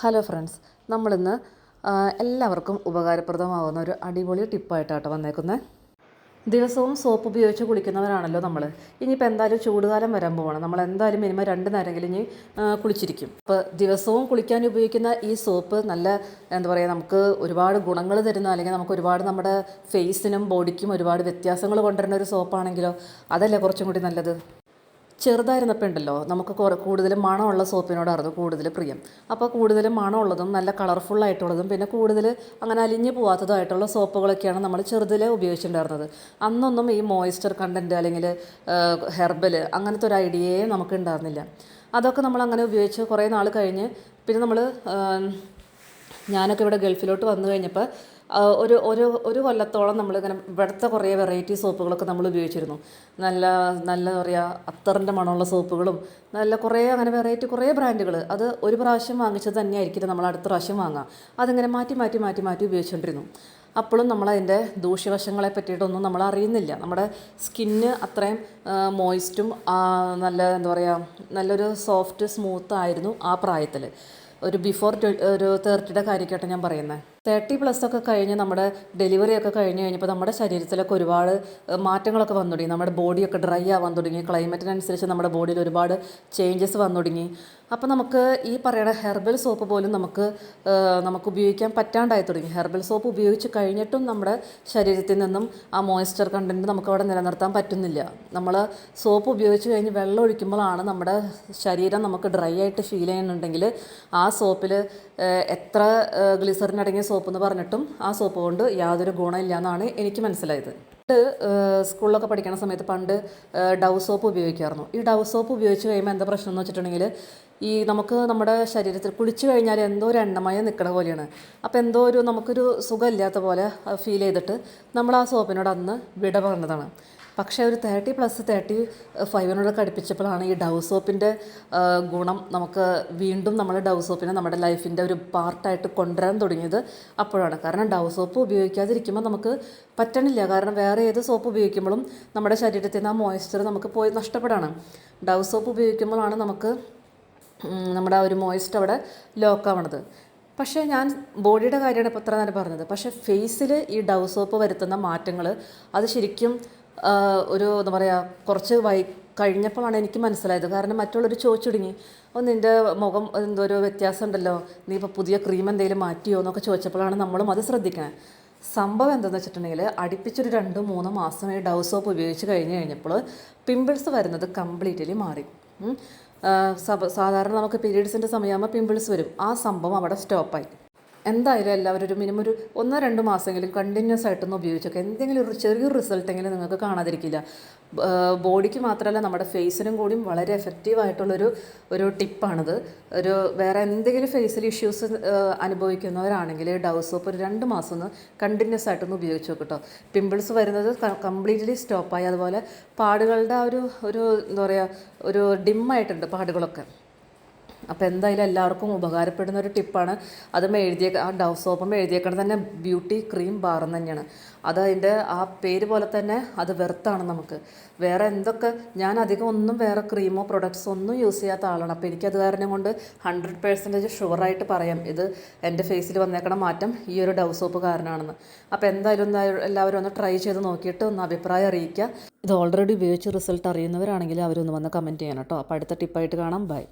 Hello friends നമ്മളിന്ന് എല്ലാവർക്കും ഉപകാരപ്രദമാവുന്ന ഒരു അടിപൊളി ടിപ്പായിട്ടാട്ടോ വന്നേക്കുന്നത് ദിവസവും സോപ്പ് ഉപയോഗിച്ച് കുളിക്കുന്നവരാണല്ലോ നമ്മൾ ഇനിയിപ്പോൾ എന്തായാലും ചൂടുകാലം വരാൻ പോവാണ്. നമ്മൾ എന്തായാലും മിനിമം രണ്ട് നേരമെങ്കിലും ഇനി കുളിച്ചിരിക്കും. അപ്പോൾ ദിവസവും കുളിക്കാൻ ഉപയോഗിക്കുന്ന ഈ സോപ്പ് നല്ല എന്താ പറയുക നമുക്ക് ഒരുപാട് ഗുണങ്ങൾ തരുന്ന അല്ലെങ്കിൽ നമുക്ക് ഒരുപാട് നമ്മുടെ ഫേസിനും ബോഡിക്കും ഒരുപാട് വ്യത്യാസങ്ങൾ കൊണ്ടുവരുന്ന ഒരു സോപ്പാണെങ്കിലോ അതല്ലേ കുറച്ചും കൂടി നല്ലത്? ചെറുതായിരുന്നപ്പോൾ ഉണ്ടല്ലോ നമുക്ക് കുറേ കൂടുതൽ മണമുള്ള സോപ്പിനോടായിരുന്നു കൂടുതൽ പ്രിയം. അപ്പോൾ കൂടുതൽ മണമുള്ളതും നല്ല കളർഫുള്ളായിട്ടുള്ളതും പിന്നെ കൂടുതൽ അങ്ങനെ അലിഞ്ഞു പോവാത്തതുമായിട്ടുള്ള സോപ്പുകളൊക്കെയാണ് നമ്മൾ ചെറുതിലെ ഉപയോഗിച്ചിട്ടുണ്ടായിരുന്നത്. അന്നൊന്നും ഈ മോയ്സ്ചർ കണ്ടന്റ് അല്ലെങ്കിൽ ഹെർബൽ അങ്ങനത്തെ ഒരു ഐഡിയയെ നമുക്ക് ഉണ്ടായിരുന്നില്ല. അതൊക്കെ നമ്മൾ അങ്ങനെ ഉപയോഗിച്ച് കുറേ നാൾ കഴിഞ്ഞ് പിന്നെ നമ്മൾ ഞാനൊക്കെ ഇവിടെ ഗൾഫിലോട്ട് വന്നു കഴിഞ്ഞപ്പോൾ ഒരു ഒരു ഒരു കൊല്ലത്തോളം നമ്മളിങ്ങനെ ഇവിടുത്തെ കുറേ വെറൈറ്റി സോപ്പുകളൊക്കെ നമ്മൾ ഉപയോഗിച്ചിരുന്നു. നല്ല നല്ല പറയുക അത്തറിന്റെ മണമുള്ള സോപ്പുകളും നല്ല കുറേ അങ്ങനെ വെറൈറ്റി കുറേ ബ്രാൻഡുകൾ അത് ഒരു പ്രാവശ്യം വാങ്ങിച്ചത് തന്നെ ആയിരിക്കില്ല നമ്മൾ അടുത്ത പ്രാവശ്യം വാങ്ങാം. അതിങ്ങനെ മാറ്റി മാറ്റി മാറ്റി മാറ്റി ഉപയോഗിച്ചുകൊണ്ടിരുന്നു അപ്പോഴും നമ്മളതിന്റെ ദൂഷ്യവശങ്ങളെ പറ്റിയിട്ടൊന്നും നമ്മൾ അറിയുന്നില്ല. നമ്മുടെ സ്കിന്ന് അത്രയും മോയിസ്റ്റും നല്ല എന്താ പറയുക നല്ലൊരു സോഫ്റ്റ് സ്മൂത്ത് ആയിരുന്നു ആ പ്രായത്തിൽ ഒരു ബിഫോർ ഒരു തേർട്ടിയുടെ കാര്യമായിട്ടാണ് ഞാൻ പറയുന്നത് തേർട്ടി പ്ലസ് ഒക്കെ കഴിഞ്ഞ് നമ്മുടെ ഡെലിവറി ഒക്കെ കഴിഞ്ഞ് കഴിഞ്ഞപ്പോൾ നമ്മുടെ ശരീരത്തിലൊക്കെ ഒരുപാട് മാറ്റങ്ങളൊക്കെ വന്നു തുടങ്ങി. നമ്മുടെ ബോഡിയൊക്കെ ഡ്രൈ ആവാൻ തുടങ്ങി. ക്ലൈമറ്റിനനുസരിച്ച് നമ്മുടെ ബോഡിയിൽ ഒരുപാട് ചേഞ്ചസ് വന്നു തുടങ്ങി. അപ്പോൾ നമുക്ക് ഈ പറയുന്ന ഹെർബൽ സോപ്പ് പോലും നമുക്ക് നമുക്ക് ഉപയോഗിക്കാൻ പറ്റാണ്ടായി തുടങ്ങി. ഹെർബൽ സോപ്പ് ഉപയോഗിച്ച് കഴിഞ്ഞിട്ടും നമ്മുടെ ശരീരത്തിൽ നിന്നും ആ മോയ്സ്ചർ കണ്ടന്റ് നമുക്ക് അവിടെ നിലനിർത്താൻ പറ്റുന്നില്ല. നമ്മൾ സോപ്പ് ഉപയോഗിച്ച് കഴിഞ്ഞ് വെള്ളം ഒഴിക്കുമ്പോഴാണ് നമ്മുടെ ശരീരം നമുക്ക് ഡ്രൈ ആയിട്ട് ഫീൽ ചെയ്യുന്നുണ്ടെങ്കിൽ ആ സോപ്പിൽ എത്ര ഗ്ലിസറിൻ അടങ്ങിയ സോപ്പ് എന്ന് പറഞ്ഞിട്ടും ആ സോപ്പ് കൊണ്ട് യാതൊരു ഗുണമില്ല എന്നാണ് എനിക്ക് മനസ്സിലായത്. സ്കൂളിലൊക്കെ പഠിക്കുന്ന സമയത്ത് പണ്ട് ഡവ് സോപ്പ് ഉപയോഗിക്കായിരുന്നു. ഈ ഡവ് സോപ്പ് ഉപയോഗിച്ച് കഴിയുമ്പോൾ എന്താ പ്രശ്നം എന്ന് വെച്ചിട്ടുണ്ടെങ്കിൽ ഈ നമുക്ക് നമ്മുടെ ശരീരത്തിൽ കുളിച്ച് കഴിഞ്ഞാൽ എന്തോ ഒരു എണ്ണമയം നിൽക്കണ പോലെയാണ്. അപ്പോൾ എന്തോ ഒരു നമുക്കൊരു സുഖമില്ലാത്ത പോലെ ഫീൽ ചെയ്തിട്ട് നമ്മൾ ആ സോപ്പിനോട് അന്ന് വിട പറഞ്ഞതാണ്. പക്ഷേ ഒരു തേർട്ടി പ്ലസ് തേർട്ടി ഫൈവിനോടൊക്കെ അടുപ്പിച്ചപ്പോഴാണ് ഈ ഡവ് സോപ്പിന്റെ ഗുണം നമുക്ക് വീണ്ടും നമ്മൾ ഡവ് സോപ്പിനെ നമ്മുടെ ലൈഫിന്റെ ഒരു പാർട്ടായിട്ട് കൊണ്ടുവരാൻ തുടങ്ങിയത് അപ്പോഴാണ്. കാരണം ഡവ് സോപ്പ് ഉപയോഗിക്കാതിരിക്കുമ്പോൾ നമുക്ക് പറ്റണില്ല. കാരണം വേറെ ഏത് സോപ്പ് ഉപയോഗിക്കുമ്പോഴും നമ്മുടെ ശരീരത്തിൽ നിന്ന് ആ മോയ്സ്ചർ നമുക്ക് പോയി നഷ്ടപ്പെടാണ്. ഡവ് സോപ്പ് ഉപയോഗിക്കുമ്പോഴാണ് നമുക്ക് നമ്മുടെ ആ ഒരു മോയ്സ്റ്റ് അവിടെ ലോക്കാവണത് പക്ഷേ ഞാൻ ബോഡിയുടെ കാര്യമാണ് ഇപ്പോൾ ഇത്ര നേരം പറഞ്ഞത്. പക്ഷേ ഫേസിൽ ഈ ഡവ് സോപ്പ് വരുത്തുന്ന മാറ്റങ്ങൾ അത് ശരിക്കും ഒരു എന്താ പറയുക കുറച്ച് വൈ കഴിഞ്ഞപ്പോഴാണ് എനിക്ക് മനസ്സിലായത്. കാരണം മറ്റുള്ളവർ ചോദിച്ചുടങ്ങി ഓ നിന്റെ മുഖം എന്തോ ഒരു വ്യത്യാസം ഉണ്ടല്ലോ നീ ഇപ്പോൾ പുതിയ ക്രീം എന്തെങ്കിലും മാറ്റിയോ? എന്നൊക്കെ ചോദിച്ചപ്പോഴാണ് നമ്മളും അത് ശ്രദ്ധിക്കണേ. സംഭവം എന്താണെന്ന് വെച്ചിട്ടുണ്ടെങ്കിൽ അടുപ്പിച്ചൊരു രണ്ട് മൂന്ന് മാസം ഈ ഡൗ സോപ്പ് ഉപയോഗിച്ച് കഴിഞ്ഞ് കഴിഞ്ഞപ്പോൾ പിമ്പിൾസ് വരുന്നത് കംപ്ലീറ്റ്ലി മാറി. സാധാരണ നമുക്ക് പീരീഡ്സിന്റെ സമയമാകുമ്പോൾ പിമ്പിൾസ് വരും. ആ സംഭവം അവിടെ സ്റ്റോപ്പായി. എന്തായാലും എല്ലാവരും ഒരു മിനിമം ഒരു ഒന്നോ രണ്ടോ മാസമെങ്കിലും കണ്ടിന്യൂസ് ആയിട്ടൊന്ന് ഉപയോഗിച്ചൊക്കെ. എന്തെങ്കിലും ഒരു ചെറിയൊരു റിസൾട്ടെങ്കിലും നിങ്ങൾക്ക് കാണാതിരിക്കില്ല. ബോഡിക്ക് മാത്രമല്ല നമ്മുടെ ഫേസിനും കൂടിയും വളരെ എഫക്റ്റീവ് ആയിട്ടുള്ളൊരു ഒരു ടിപ്പാണിത് ഒരു വേറെ എന്തെങ്കിലും ഫേസിൽ ഇഷ്യൂസ് അനുഭവിക്കുന്നവരാണെങ്കിൽ ഡവ് സോപ്പ് ഒരു രണ്ട് മാസം ഒന്ന് കണ്ടിന്യൂസ് ആയിട്ടൊന്ന് ഉപയോഗിച്ച് നോക്കട്ടോ പിമ്പിൾസ് വരുന്നത് കംപ്ലീറ്റ്ലി സ്റ്റോപ്പായി അതുപോലെ പാടുകളുടെ ആ ഒരു ഒരു എന്താ പറയുക ഒരു ഡിമ്മായിട്ടുണ്ട് പാടുകളൊക്കെ. അപ്പോൾ എന്തായാലും എല്ലാവർക്കും ഉപകാരപ്പെടുന്ന ഒരു ടിപ്പാണ്. അതും എഴുതിയ ആ ഡവ് സോപ്പും എഴുതിയേക്കണത് തന്നെ ബ്യൂട്ടി ക്രീം ബാർ എന്ന് തന്നെയാണ്. അത് അതിന്റെ ആ പേര് പോലെ തന്നെ അത് വെർത്താണ് നമുക്ക്. വേറെ എന്തൊക്കെ ഞാൻ അധികം ഒന്നും വേറെ ക്രീമോ പ്രൊഡക്ട്സോ ഒന്നും യൂസ് ചെയ്യാത്ത ആളാണ്. അപ്പോൾ എനിക്കത് കാരണം കൊണ്ട് ഹൺഡ്രഡ് പേഴ്സന്റേജ് ഷുവറായിട്ട് പറയാം. ഇത് എന്റെ ഫേസിൽ വന്നേക്കണ മാറ്റം ഈ ഒരു ഡവ് സോപ്പ് കാരണമാണെന്ന് അപ്പോൾ എന്തായാലും ഒന്ന് എല്ലാവരും ഒന്ന് ട്രൈ ചെയ്ത് നോക്കിയിട്ട് ഒന്ന് അഭിപ്രായം അറിയിക്കുക. ഇത് ഓൾറെഡി ഉപയോഗിച്ച് റിസൾട്ട് അറിയുന്നവരാണെങ്കിൽ അവരൊന്ന് വന്ന് കമന്റ് ചെയ്യണം കേട്ടോ. അപ്പോൾ അടുത്ത ടിപ്പായിട്ട് കാണാം. ബൈ.